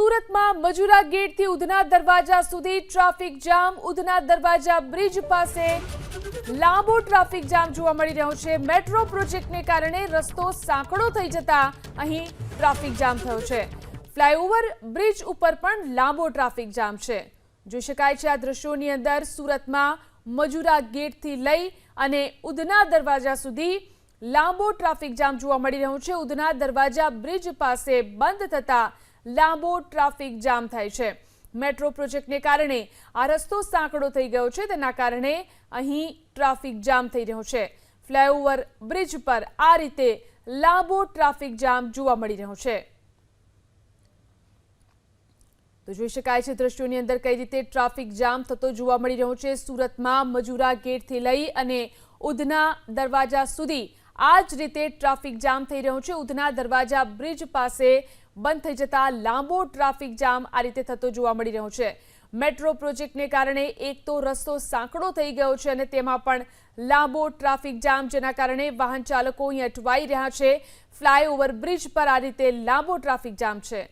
સુરતમાં મજુરા ગેટથી ઉધના દરવાજા સુધી ટ્રાફિક જામ. ઉધના દરવાજા બ્રિજ પાસે લાંબો ટ્રાફિક જામ જોવા મળી રહ્યો છે. મેટ્રો પ્રોજેક્ટને કારણે રસ્તો સાંકડો થઈ જતા અહીં ટ્રાફિક જામ થયો છે. ફ્લાયઓવર બ્રિજ ઉપર પણ લાંબો ટ્રાફિક જામ છે. જોઈ શકાય છે આ દ્રશ્યોની અંદર સુરતમાં મજુરા ગેટથી લઈ અને ઉધના દરવાજા સુધી લાંબો ટ્રાફિક જામ જોવા મળી રહ્યો છે. ઉધના દરવાજા બ્રિજ પાસે બંધ થતા લાંબો ટ્રાફિક જામ થાય છે. મેટ્રો પ્રોજેક્ટને કારણે આ રસ્તો સાંકડો થઈ ગયો છે. તેના કારણે અહીં ટ્રાફિક જામ થઈ રહ્યો છે. ફ્લાયઓવર બ્રિજ પર આ રીતે લાંબો ટ્રાફિક જામ જોવા મળી રહ્યો છે. તો જોઈ શકાય છે, દ્રશ્યોની અંદર કઈ રીતે ટ્રાફિક જામ થતો જોવા મળી રહ્યો છે. સુરતમાં મજુરા ગેટથી લઈ અને ઉધના દરવાજા સુધી આ જ રીતે ટ્રાફિક જામ થઈ રહ્યો છે. ઉધના દરવાજા બ્રિજ પાસે બંધ થઈ જતા લાંબો ટ્રાફિક જામ આ રીતે થતો જોવા મળી રહ્યો છે. મેટ્રો પ્રોજેક્ટને કારણે એક તો રસ્તો સાંકડો થઈ ગયો છે અને તેમાં પણ લાંબો ટ્રાફિક જામ જેના કારણે વાહન ચાલકો અહીં અટવાઈ રહ્યા છે. ફ્લાયઓવર બ્રિજ પર આ રીતે લાંબો ટ્રાફિક જામ છે.